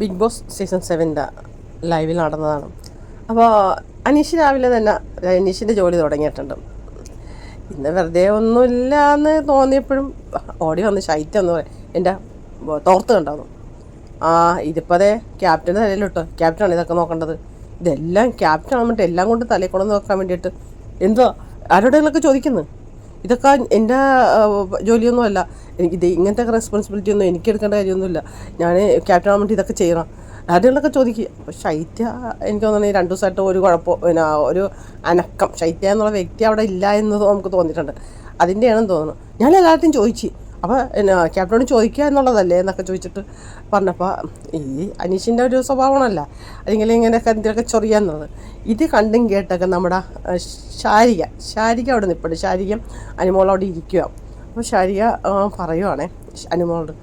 Big boss season സെവന്റെ ലൈവിൽ നടന്നതാണ്. അപ്പോൾ അനീഷ് രാവിലെ തന്നെ അനീഷിന്റെ ജോലി തുടങ്ങിയിട്ടുണ്ട്. ഇന്ന് വെറുതെ ഒന്നുമില്ല എന്ന് തോന്നിയപ്പോഴും ഓടി വന്ന് ശൈത്യം എന്ന് പറയും. എന്റെ തോർത്ത് കണ്ടാന്നു ആ ഇതിപ്പോൾ അതെ ക്യാപ്റ്റന്റെ തലയിലിട്ടോ. ക്യാപ്റ്റനാണ് ഇതൊക്കെ നോക്കേണ്ടത്. ഇതെല്ലാം ക്യാപ്റ്റൻ ആകുമ്പോൾ എല്ലാം കൊണ്ട് തലയിൽ കൊണ്ടു നോക്കാൻ വേണ്ടിയിട്ട് എന്തോ ആരോടെങ്കിലൊക്കെ ചോദിക്കുന്നു. ഇതൊക്കെ എന്റെ ജോലിയൊന്നും ജോലിയൊന്നുമല്ല. എനിക്ക് ഇത് ഇങ്ങനത്തെ റെസ്പോൺസിബിലിറ്റി ഒന്നും എനിക്ക് എടുക്കേണ്ട കാര്യമൊന്നുമില്ല. ഞാൻ ക്യാപ്റ്റൻ വേണ്ടി ഇതൊക്കെ ചെയ്യണം. ആരുടെയൊക്കെ ചോദിക്കുക അപ്പോൾ ശൈത്യ എനിക്ക് തോന്നുന്നു ഈ രണ്ട് ദിവസമായിട്ട് ഒരു കുഴപ്പം പിന്നെ ഒരു അനക്കം. ശൈത്യ എന്നുള്ള വ്യക്തി അവിടെ ഇല്ല എന്ന് നമുക്ക് തോന്നിയിട്ടുണ്ട്. അതിന്റെയാണെന്ന് തോന്നുന്നു. ഞാൻ എല്ലാവരുടെയും ചോദിച്ചു. അപ്പോൾ എന്നാ ക്യാപ്റ്റനോട് ചോദിക്കുക എന്നുള്ളതല്ലേ എന്നൊക്കെ ചോദിച്ചിട്ട് പറഞ്ഞപ്പോൾ ഈ അനീഷിന്റെ ഒരു സ്വഭാവമാണല്ല. അല്ലെങ്കിൽ ഇങ്ങനെയൊക്കെ എന്തിനൊക്കെ ചൊറിയാന്നുള്ളത് ഇത് കണ്ടും കേട്ടൊക്കെ നമ്മുടെ ശാരിക ശാരിക അവിടെ നിൽപ്പുണ്ട് ശാരിക അനുമോൾ അവിടെ ഇരിക്കുക അപ്പോൾ ശാരിക പറയുവാണേ അനുമോളോട്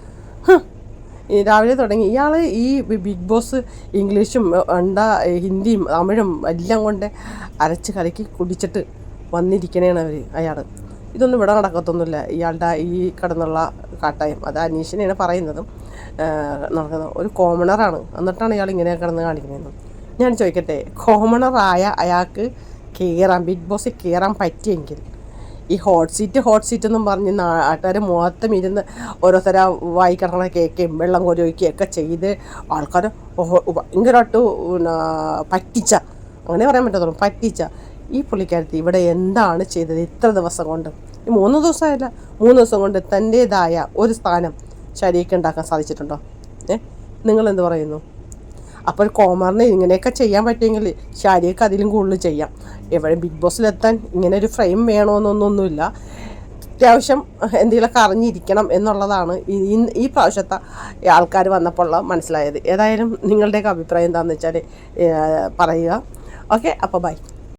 രാവിലെ തുടങ്ങി. ഇയാൾ ഈ ബിഗ് ബോസ് ഇംഗ്ലീഷും ഉണ്ട ഹിന്ദിയും തമിഴും എല്ലാം കൊണ്ട് അരച്ച് കലക്കി കുടിച്ചിട്ട് വന്നിരിക്കണേണ് അവർ അയാൾ ഇതൊന്നും ഇവിടെ നടക്കത്തൊന്നുമില്ല. ഇയാളുടെ ഈ കടന്നുള്ള കാട്ടായം. അത് അനീഷിനെയാണ് പറയുന്നതും. നടക്കുന്നത് ഒരു കോമണറാണ് എന്നിട്ടാണ് ഇയാൾ ഇങ്ങനെ കിടന്ന് കാണിക്കുന്നത്. ഞാൻ ചോദിക്കട്ടെ കോമണറായ അയാൾക്ക് കയറാൻ ബിഗ് ബോസിൽ കയറാൻ പറ്റിയെങ്കിൽ ഈ ഹോട്ട് സീറ്റ് ഹോട്ട് സീറ്റ് എന്നും പറഞ്ഞ് നാട്ടുകാർ മൊത്തം ഇരുന്ന് ഓരോരുത്തരം വായി കിടക്കണ കേൾക്കുകയും വെള്ളം കോരിയൊഴിക്കുകയും ഒക്കെ ചെയ്ത് ആൾക്കാർ ഭയങ്കരമായിട്ട് പറ്റിച്ച അങ്ങനെ പറയാൻ പറ്റത്തുള്ളൂ പറ്റിച്ച. ഈ പുള്ളിക്കാരത്തി ഇവിടെ എന്താണ് ചെയ്തത് ഇത്ര ദിവസം കൊണ്ട്? ഈ മൂന്ന് ദിവസമായില്ല മൂന്ന് ദിവസം കൊണ്ട് തന്റേതായ ഒരു സ്ഥാനം ശരീരക്ക് ഉണ്ടാക്കാൻ സാധിച്ചിട്ടുണ്ടോ? ഏ? നിങ്ങളെന്ത് പറയുന്നു? അപ്പോൾ കോമറിന് ഇങ്ങനെയൊക്കെ ചെയ്യാൻ പറ്റുമെങ്കിൽ ശാരിയൊക്കെ അതിലും കൂടുതൽ ചെയ്യാം. എവിടെ ബിഗ് ബോസിലെത്താൻ ഇങ്ങനെ ഒരു ഫ്രെയിം വേണമെന്നൊന്നൊന്നുമില്ല അത്യാവശ്യം എന്തെങ്കിലുമൊക്കെ അറിഞ്ഞിരിക്കണം എന്നുള്ളതാണ് ഈ- ഈ പ്രാവശ്യത്തെ ആൾക്കാർ വന്നപ്പോൾ മനസ്സിലായത്. ഏതായാലും നിങ്ങളുടെയൊക്കെ അഭിപ്രായം എന്താണെന്ന് വെച്ചാൽ പറയുക. ഓക്കെ അപ്പോൾ ബൈ.